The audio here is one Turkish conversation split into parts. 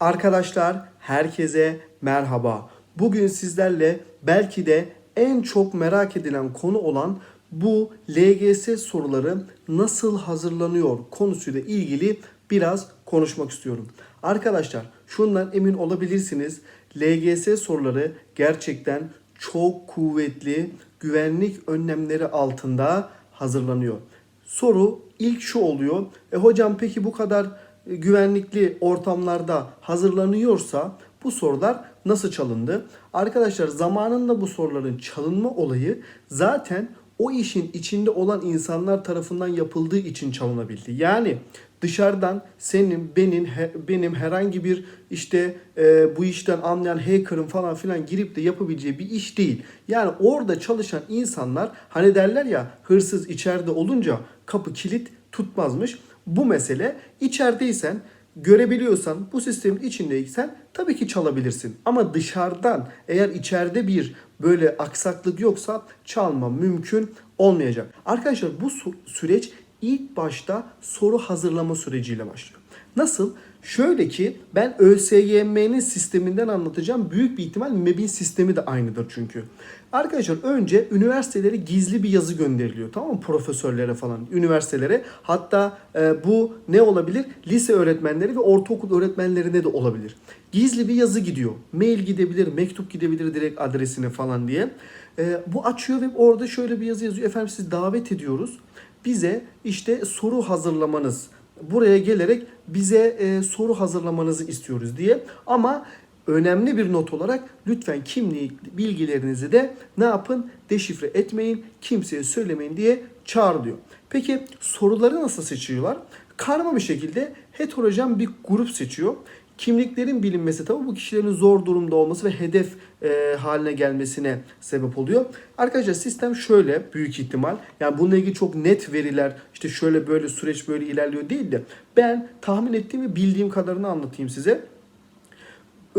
Arkadaşlar herkese merhaba. Bugün sizlerle belki de en çok merak edilen konu olan bu LGS soruları nasıl hazırlanıyor konusuyla ilgili biraz konuşmak istiyorum. Arkadaşlar şundan emin olabilirsiniz. LGS soruları gerçekten çok kuvvetli güvenlik önlemleri altında hazırlanıyor. Soru ilk şu oluyor. E hocam peki bu kadar güvenlikli ortamlarda hazırlanıyorsa bu sorular nasıl çalındı? Arkadaşlar zamanında bu soruların çalınma olayı zaten o işin içinde olan insanlar tarafından yapıldığı için çalınabildi. Yani dışarıdan senin, benim, he- benim herhangi bir işte e, bu işten anlayan hacker'ın falan filan girip de yapabileceği bir iş değil. Yani orada çalışan insanlar hani derler ya hırsız içeride olunca kapı kilit tutmazmış. Bu mesele içerideysen görebiliyorsan bu sistemin içindeysen tabii ki çalabilirsin. Ama dışarıdan eğer içeride bir böyle aksaklık yoksa çalma mümkün olmayacak. Arkadaşlar bu süreç ilk başta soru hazırlama süreciyle başlıyor. Nasıl? Şöyle ki ben ÖSYM'nin sisteminden anlatacağım. Büyük bir ihtimal MEB'in sistemi de aynıdır çünkü. Arkadaşlar önce üniversitelere gizli bir yazı gönderiliyor tamam mı? Profesörlere falan, üniversitelere. Hatta e, bu ne olabilir? Lise öğretmenleri ve ortaokul öğretmenlerine de olabilir. Gizli bir yazı gidiyor. Mail gidebilir, mektup gidebilir direkt adresine falan diye. E, bu açıyor ve orada şöyle bir yazı yazıyor. Efendim sizi davet ediyoruz. Bize işte soru hazırlamanız, buraya gelerek bize e, soru hazırlamanızı istiyoruz diye. Ama önemli bir not olarak lütfen kimlik bilgilerinizi de ne yapın? Deşifre etmeyin, kimseye söylemeyin diye çağrılıyor. Peki soruları nasıl seçiyorlar? Karma bir şekilde heterojen bir grup seçiyor. Kimliklerin bilinmesi tabii bu kişilerin zor durumda olması ve hedef e, haline gelmesine sebep oluyor. Arkadaşlar sistem şöyle büyük ihtimal yani bununla ilgili çok net veriler işte şöyle böyle süreç böyle ilerliyor değil de ben tahmin ettiğim ve bildiğim kadarını anlatayım size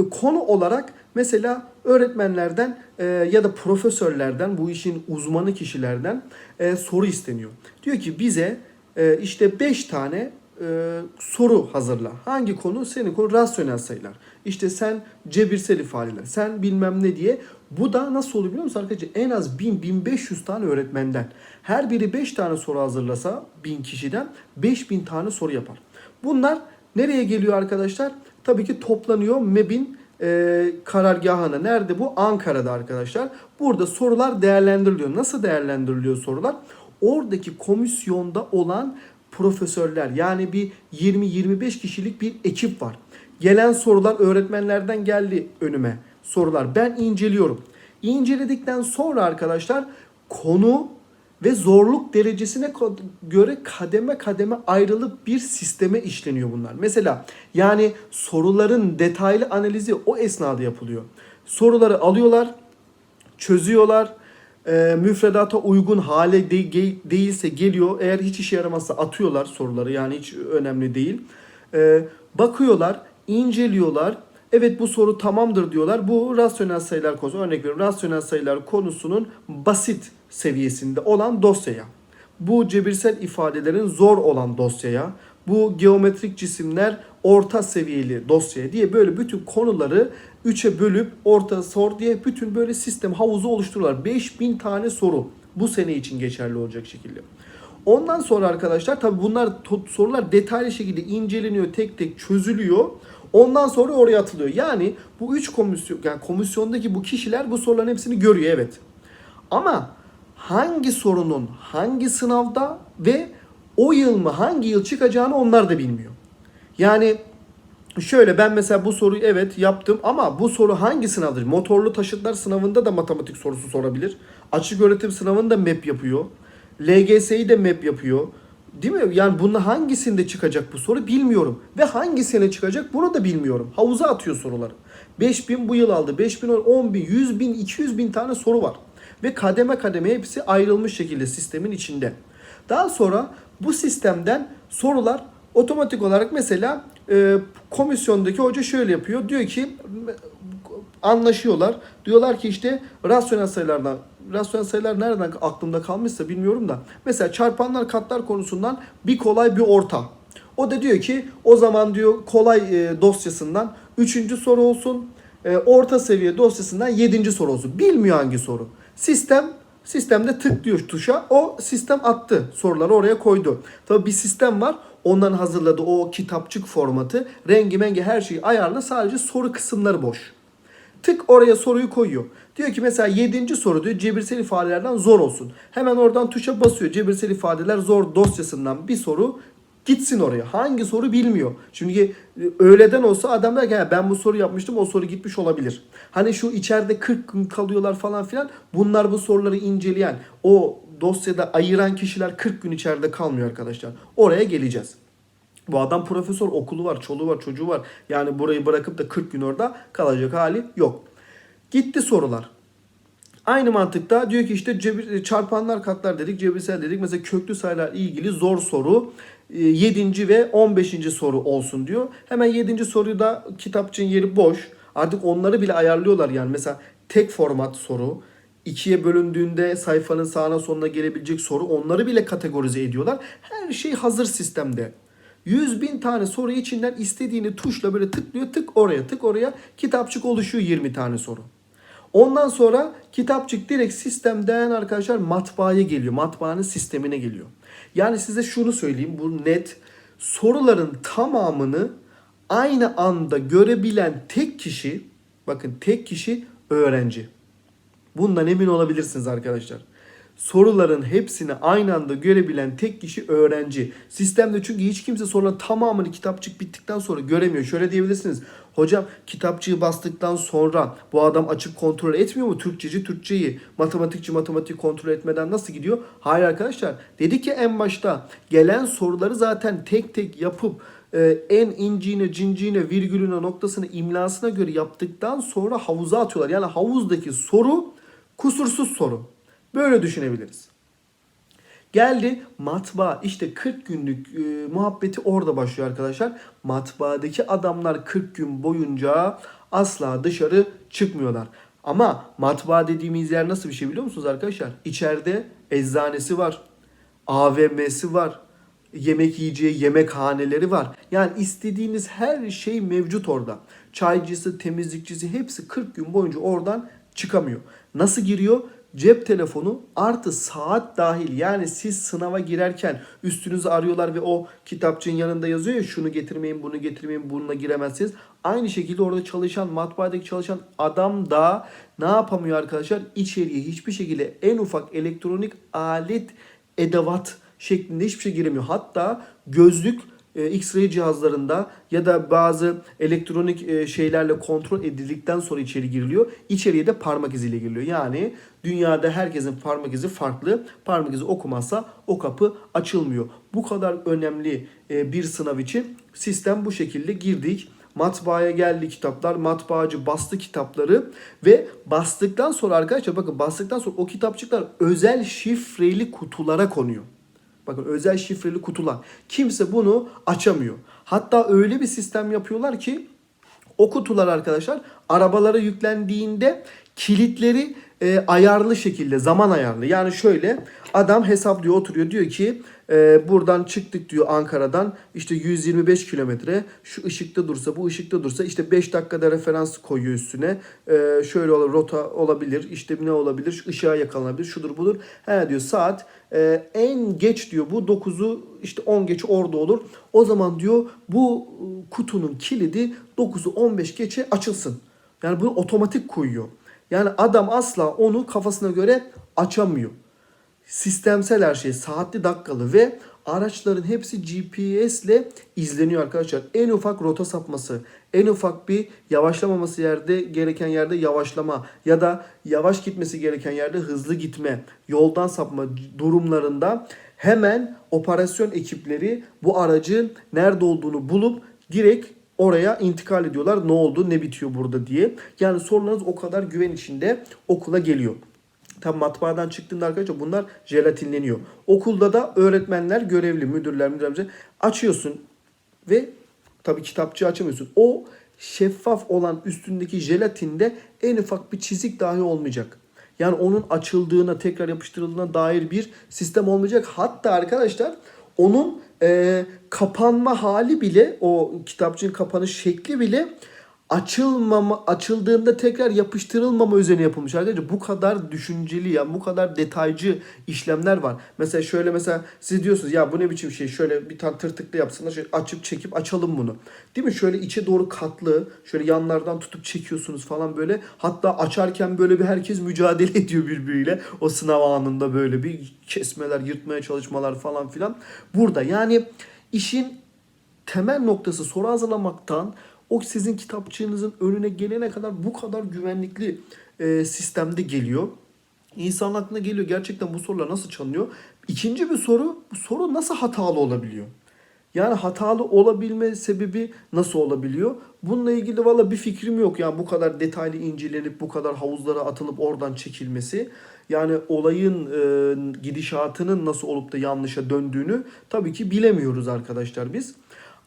konu olarak mesela öğretmenlerden e, ya da profesörlerden bu işin uzmanı kişilerden e, soru isteniyor. Diyor ki bize e, işte 5 tane e, soru hazırla. Hangi konu? Senin konu rasyonel sayılar. İşte sen cebirsel ifadeler, sen bilmem ne diye. Bu da nasıl oluyor biliyor musun arkadaşlar? En az 1000-1500 tane öğretmenden. Her biri 5 tane soru hazırlasa 1000 kişiden 5000 tane soru yapar. Bunlar nereye geliyor arkadaşlar? Tabii ki toplanıyor MEB'in e, karargahına. Nerede bu? Ankara'da arkadaşlar. Burada sorular değerlendiriliyor. Nasıl değerlendiriliyor sorular? Oradaki komisyonda olan profesörler yani bir 20-25 kişilik bir ekip var. Gelen sorular öğretmenlerden geldi önüme sorular. Ben inceliyorum. İnceledikten sonra arkadaşlar konu ve zorluk derecesine göre kademe kademe ayrılıp bir sisteme işleniyor bunlar. Mesela yani soruların detaylı analizi o esnada yapılıyor. Soruları alıyorlar, çözüyorlar. E, müfredata uygun hale de- ge- değilse geliyor. Eğer hiç işe yaramazsa atıyorlar soruları. Yani hiç önemli değil. E, bakıyorlar, inceliyorlar. Evet bu soru tamamdır diyorlar. Bu rasyonel sayılar konusu. Örnek veriyorum rasyonel sayılar konusunun basit seviyesinde olan dosyaya. Bu cebirsel ifadelerin zor olan dosyaya. Bu geometrik cisimler orta seviyeli dosyaya diye böyle bütün konuları 3'e bölüp orta sor diye bütün böyle sistem havuzu oluşturuyorlar. 5000 tane soru bu sene için geçerli olacak şekilde. Ondan sonra arkadaşlar tabi bunlar sorular detaylı şekilde inceleniyor, tek tek çözülüyor. Ondan sonra oraya atılıyor. Yani bu üç komisyon yani komisyondaki bu kişiler bu soruların hepsini görüyor evet. Ama hangi sorunun hangi sınavda ve o yıl mı hangi yıl çıkacağını onlar da bilmiyor. Yani şöyle ben mesela bu soruyu evet yaptım ama bu soru hangi sınavdır? Motorlu taşıtlar sınavında da matematik sorusu sorabilir. Açık öğretim sınavında MEP yapıyor. LGS'yi de MEP yapıyor. Değil mi? Yani bunun hangisinde çıkacak bu soru bilmiyorum. Ve hangisine çıkacak bunu da bilmiyorum. Havuza atıyor soruları. 5000 bu yıl aldı. 5000, 10 bin, 100 bin, 200 bin tane soru var. Ve kademe kademe hepsi ayrılmış şekilde sistemin içinde. Daha sonra bu sistemden sorular otomatik olarak mesela e, komisyondaki hoca şöyle yapıyor. Diyor ki anlaşıyorlar. Diyorlar ki işte rasyonel sayılardan rasyonel sayılar nereden aklımda kalmışsa bilmiyorum da mesela çarpanlar katlar konusundan bir kolay bir orta. O da diyor ki o zaman diyor kolay e, dosyasından 3. soru olsun. e, orta seviye dosyasından 7. soru olsun. Bilmiyor hangi soru. Sistem sistemde tıklıyor tuşa. O sistem attı. Soruları oraya koydu. Tabii bir sistem var. Ondan hazırladığı o kitapçık formatı, rengi mengi her şeyi ayarlı. Sadece soru kısımları boş. Tık oraya soruyu koyuyor. Diyor ki mesela 7. soru diyor cebirsel ifadelerden zor olsun. Hemen oradan tuşa basıyor. Cebirsel ifadeler zor dosyasından bir soru gitsin oraya. Hangi soru bilmiyor. Çünkü e, öğleden olsa adam der ki "Ha, ben bu soru yapmıştım o soru gitmiş olabilir. Hani şu içeride 40 gün kalıyorlar falan filan. Bunlar bu soruları inceleyen o dosyada ayıran kişiler 40 gün içeride kalmıyor arkadaşlar. Oraya geleceğiz. Bu adam profesör okulu var, çoluğu var, çocuğu var. Yani burayı bırakıp da 40 gün orada kalacak hali yok. Gitti sorular. Aynı mantıkta diyor ki işte cebir, çarpanlar katlar dedik, cebirsel dedik. Mesela köklü sayılar ilgili zor soru 7. ve 15. soru olsun diyor. Hemen 7. soruyu da kitapçığın yeri boş. Artık onları bile ayarlıyorlar yani. Mesela tek format soru, ikiye bölündüğünde sayfanın sağına sonuna gelebilecek soru onları bile kategorize ediyorlar. Her şey hazır sistemde. 100 bin tane soru içinden istediğini tuşla böyle tıklıyor tık oraya tık oraya kitapçık oluşuyor 20 tane soru. Ondan sonra kitapçık direkt sistemden arkadaşlar matbaaya geliyor. Matbaanın sistemine geliyor. Yani size şunu söyleyeyim bu net. Soruların tamamını aynı anda görebilen tek kişi bakın tek kişi öğrenci. Bundan emin olabilirsiniz arkadaşlar. Soruların hepsini aynı anda görebilen tek kişi öğrenci. Sistemde çünkü hiç kimse soruların tamamını kitapçık bittikten sonra göremiyor. Şöyle diyebilirsiniz. Hocam kitapçığı bastıktan sonra bu adam açıp kontrol etmiyor mu? Türkçeci Türkçeyi, matematikçi matematiği kontrol etmeden nasıl gidiyor? Hayır arkadaşlar. Dedik ki en başta gelen soruları zaten tek tek yapıp e, en inciğine, cinciğine, virgülüne, noktasına, imlasına göre yaptıktan sonra havuza atıyorlar. Yani havuzdaki soru kusursuz soru. Böyle düşünebiliriz. Geldi matbaa işte 40 günlük e, muhabbeti orada başlıyor arkadaşlar. Matbaadaki adamlar 40 gün boyunca asla dışarı çıkmıyorlar. Ama matbaa dediğimiz yer nasıl bir şey biliyor musunuz arkadaşlar? İçeride eczanesi var, AVM'si var, yemek yiyeceği yemekhaneleri var. Yani istediğiniz her şey mevcut orada. Çaycısı, temizlikçisi hepsi 40 gün boyunca oradan çıkamıyor. Nasıl giriyor? Cep telefonu artı saat dahil yani siz sınava girerken üstünüzü arıyorlar ve o kitapçığın yanında yazıyor ya şunu getirmeyin bunu getirmeyin bununla giremezsiniz. Aynı şekilde orada çalışan matbaadaki çalışan adam da ne yapamıyor arkadaşlar? İçeriye hiçbir şekilde en ufak elektronik alet edevat şeklinde hiçbir şey giremiyor. Hatta gözlük X-ray cihazlarında ya da bazı elektronik e, şeylerle kontrol edildikten sonra içeri giriliyor. İçeriye de parmak iziyle giriliyor. Yani dünyada herkesin parmak izi farklı. Parmak izi okumazsa o kapı açılmıyor. Bu kadar önemli e, bir sınav için sistem bu şekilde girdik. Matbaaya geldi kitaplar. Matbaacı bastı kitapları ve bastıktan sonra arkadaşlar bakın bastıktan sonra o kitapçıklar özel şifreli kutulara konuyor. Bakın özel şifreli kutular. Kimse bunu açamıyor. Hatta öyle bir sistem yapıyorlar ki o kutular arkadaşlar arabalara yüklendiğinde kilitleri e, ayarlı şekilde zaman ayarlı. Yani şöyle adam hesaplıyor oturuyor diyor ki e, buradan çıktık diyor Ankara'dan işte 125 kilometre şu ışıkta dursa bu ışıkta dursa işte 5 dakikada referans koyuyor üstüne. E, şöyle olur rota olabilir işte ne olabilir şu ışığa yakalanabilir şudur budur. He diyor saat e, en geç diyor bu 9'u işte 10 geç orada olur. O zaman diyor bu kutunun kilidi 9'u 15 geçe açılsın. Yani bunu otomatik koyuyor. Yani adam asla onu kafasına göre açamıyor. Sistemsel her şey saatli dakikalı ve araçların hepsi GPS ile izleniyor arkadaşlar. En ufak rota sapması, en ufak bir yavaşlamaması yerde gereken yerde yavaşlama ya da yavaş gitmesi gereken yerde hızlı gitme, yoldan sapma durumlarında hemen operasyon ekipleri bu aracın nerede olduğunu bulup direkt oraya intikal ediyorlar. Ne oldu, ne bitiyor burada diye. Yani sorularınız o kadar güven içinde okula geliyor. Tam matbaadan çıktığında arkadaşlar bunlar jelatinleniyor. Okulda da öğretmenler görevli, müdürler, müdürler açıyorsun ve tabii kitapçı açamıyorsun. O şeffaf olan üstündeki jelatinde en ufak bir çizik dahi olmayacak. Yani onun açıldığına, tekrar yapıştırıldığına dair bir sistem olmayacak. Hatta arkadaşlar onun e, kapanma hali bile o kitapçığın kapanış şekli bile açılmama açıldığında tekrar yapıştırılmama üzerine yapılmış arkadaşlar. Bu kadar düşünceli ya bu kadar detaycı işlemler var. Mesela şöyle mesela siz diyorsunuz ya bu ne biçim şey şöyle bir tane tırtıklı yapsınlar şöyle açıp çekip açalım bunu. Değil mi? Şöyle içe doğru katlı şöyle yanlardan tutup çekiyorsunuz falan böyle. Hatta açarken böyle bir herkes mücadele ediyor birbiriyle. O sınav anında böyle bir kesmeler, yırtmaya çalışmalar falan filan. Burada yani işin temel noktası soru hazırlamaktan o sizin kitapçığınızın önüne gelene kadar bu kadar güvenlikli e, sistemde geliyor. İnsanın aklına geliyor gerçekten bu sorular nasıl çalınıyor. İkinci bir soru bu soru nasıl hatalı olabiliyor? Yani hatalı olabilme sebebi nasıl olabiliyor? Bununla ilgili valla bir fikrim yok. Yani bu kadar detaylı incelenip bu kadar havuzlara atılıp oradan çekilmesi. Yani olayın e, gidişatının nasıl olup da yanlışa döndüğünü tabii ki bilemiyoruz arkadaşlar biz.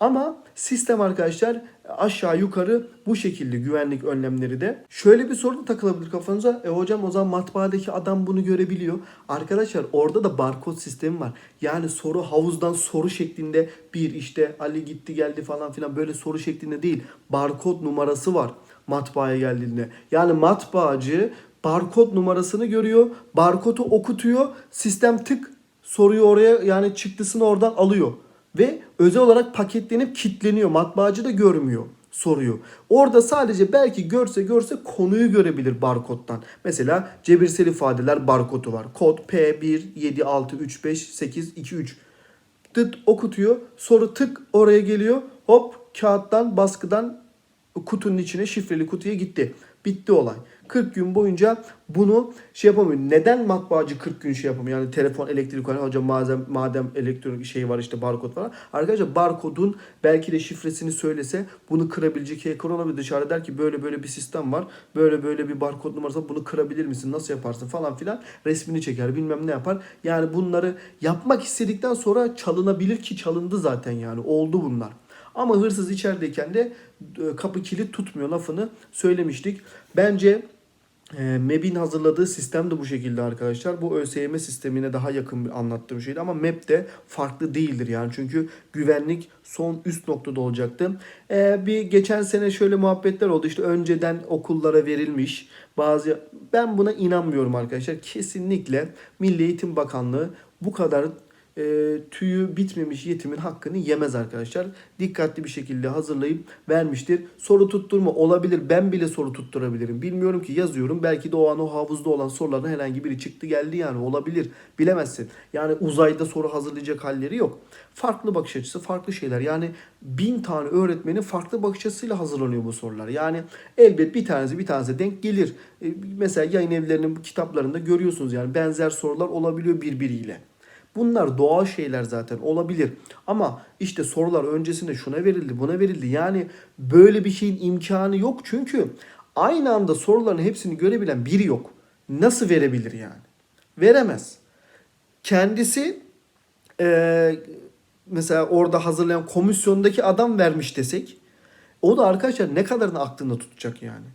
Ama sistem arkadaşlar aşağı yukarı bu şekilde güvenlik önlemleri de. Şöyle bir soru da takılabilir kafanıza. E hocam o zaman matbaadaki adam bunu görebiliyor. Arkadaşlar orada da barkod sistemi var. Yani soru havuzdan soru şeklinde bir işte Ali gitti geldi falan filan böyle soru şeklinde değil. Barkod numarası var matbaaya geldiğinde. Yani matbaacı barkod numarasını görüyor. Barkodu okutuyor. Sistem tık soruyu oraya yani çıktısını oradan alıyor. Ve özel olarak paketlenip kitleniyor. Matbaacı da görmüyor soruyu. Orada sadece belki görse görse konuyu görebilir barkodtan. Mesela cebirsel ifadeler barkodu var. Kod P176358223. Tıt okutuyor. Soru tık oraya geliyor. Hop kağıttan baskıdan kutunun içine şifreli kutuya gitti. Bitti olay. 40 gün boyunca bunu şey yapamıyor. Neden matbaacı 40 gün şey yapamıyor? Yani telefon, elektrik hani hocam madem, madem elektronik şey var işte barkod falan. Arkadaşlar barkodun belki de şifresini söylese bunu kırabilecek hacker olabilir. Dışarıda der ki böyle böyle bir sistem var. Böyle böyle bir barkod numarası bunu kırabilir misin? Nasıl yaparsın falan filan. Resmini çeker bilmem ne yapar. Yani bunları yapmak istedikten sonra çalınabilir ki çalındı zaten yani. Oldu bunlar. Ama hırsız içerideyken de e, kapı kilit tutmuyor lafını söylemiştik. Bence e, MEB'in hazırladığı sistem de bu şekilde arkadaşlar. Bu ÖSYM sistemine daha yakın bir anlattığım şeydi ama MEB de farklı değildir yani. Çünkü güvenlik son üst noktada olacaktı. E, bir geçen sene şöyle muhabbetler oldu. İşte önceden okullara verilmiş bazı ben buna inanmıyorum arkadaşlar. Kesinlikle Milli Eğitim Bakanlığı bu kadar e, tüyü bitmemiş yetimin hakkını yemez arkadaşlar. Dikkatli bir şekilde hazırlayıp vermiştir. Soru tutturma olabilir. Ben bile soru tutturabilirim. Bilmiyorum ki yazıyorum. Belki de o an o havuzda olan soruların herhangi biri çıktı geldi yani olabilir. Bilemezsin. Yani uzayda soru hazırlayacak halleri yok. Farklı bakış açısı, farklı şeyler. Yani bin tane öğretmenin farklı bakış açısıyla hazırlanıyor bu sorular. Yani elbet bir tanesi bir tanesi denk gelir. E, mesela yayın evlerinin kitaplarında görüyorsunuz yani benzer sorular olabiliyor birbiriyle. Bunlar doğal şeyler zaten olabilir. Ama işte sorular öncesinde şuna verildi, buna verildi. Yani böyle bir şeyin imkanı yok çünkü aynı anda soruların hepsini görebilen biri yok. Nasıl verebilir yani? Veremez. Kendisi e, mesela orada hazırlayan komisyondaki adam vermiş desek o da arkadaşlar ne kadarını aklında tutacak yani.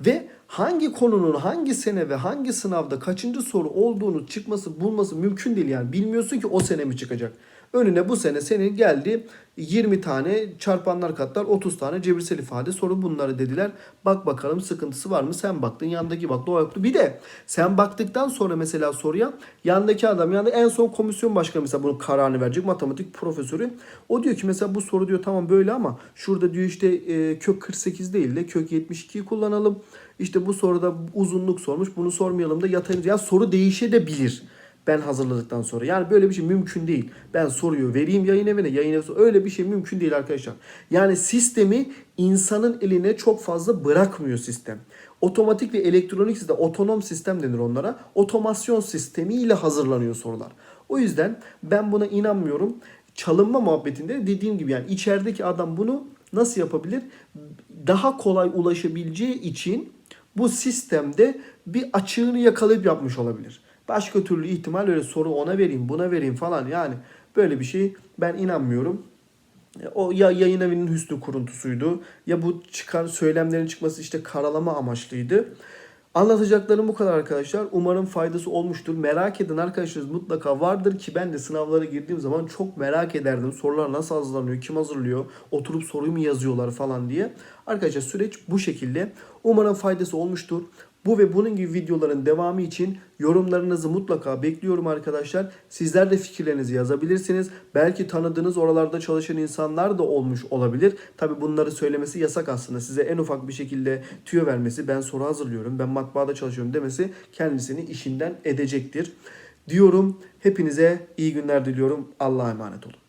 Ve hangi konunun hangi sene ve hangi sınavda kaçıncı soru olduğunu çıkması bulması mümkün değil yani. Bilmiyorsun ki o sene mi çıkacak. Önüne bu sene senin geldi 20 tane çarpanlar katlar 30 tane cebirsel ifade soru bunları dediler. Bak bakalım sıkıntısı var mı? Sen baktın yandaki baktı o yoktu. Bir de sen baktıktan sonra mesela soruya yandaki adam yani en son komisyon başkanı mesela bunun kararını verecek matematik profesörü. O diyor ki mesela bu soru diyor tamam böyle ama şurada diyor işte e, kök 48 değil de kök 72'yi kullanalım. İşte bu soruda uzunluk sormuş bunu sormayalım da yatayım. Ya soru değişebilir ben hazırladıktan sonra. Yani böyle bir şey mümkün değil. Ben soruyu vereyim yayın evine, yayın evi öyle bir şey mümkün değil arkadaşlar. Yani sistemi insanın eline çok fazla bırakmıyor sistem. Otomatik ve elektronik sistem, otonom sistem denir onlara. Otomasyon sistemiyle hazırlanıyor sorular. O yüzden ben buna inanmıyorum. Çalınma muhabbetinde dediğim gibi yani içerideki adam bunu nasıl yapabilir? Daha kolay ulaşabileceği için bu sistemde bir açığını yakalayıp yapmış olabilir. Başka türlü ihtimal öyle soru ona vereyim buna vereyim falan yani böyle bir şey ben inanmıyorum. O ya yayın evinin hüsnü kuruntusuydu ya bu çıkan söylemlerin çıkması işte karalama amaçlıydı. Anlatacaklarım bu kadar arkadaşlar. Umarım faydası olmuştur. Merak eden arkadaşlarınız mutlaka vardır ki ben de sınavlara girdiğim zaman çok merak ederdim. Sorular nasıl hazırlanıyor, kim hazırlıyor, oturup soruyu mu yazıyorlar falan diye. Arkadaşlar süreç bu şekilde. Umarım faydası olmuştur. Bu ve bunun gibi videoların devamı için yorumlarınızı mutlaka bekliyorum arkadaşlar. Sizler de fikirlerinizi yazabilirsiniz. Belki tanıdığınız oralarda çalışan insanlar da olmuş olabilir. Tabi bunları söylemesi yasak aslında. Size en ufak bir şekilde tüyo vermesi, ben soru hazırlıyorum, ben matbaada çalışıyorum demesi kendisini işinden edecektir. Diyorum hepinize iyi günler diliyorum. Allah'a emanet olun.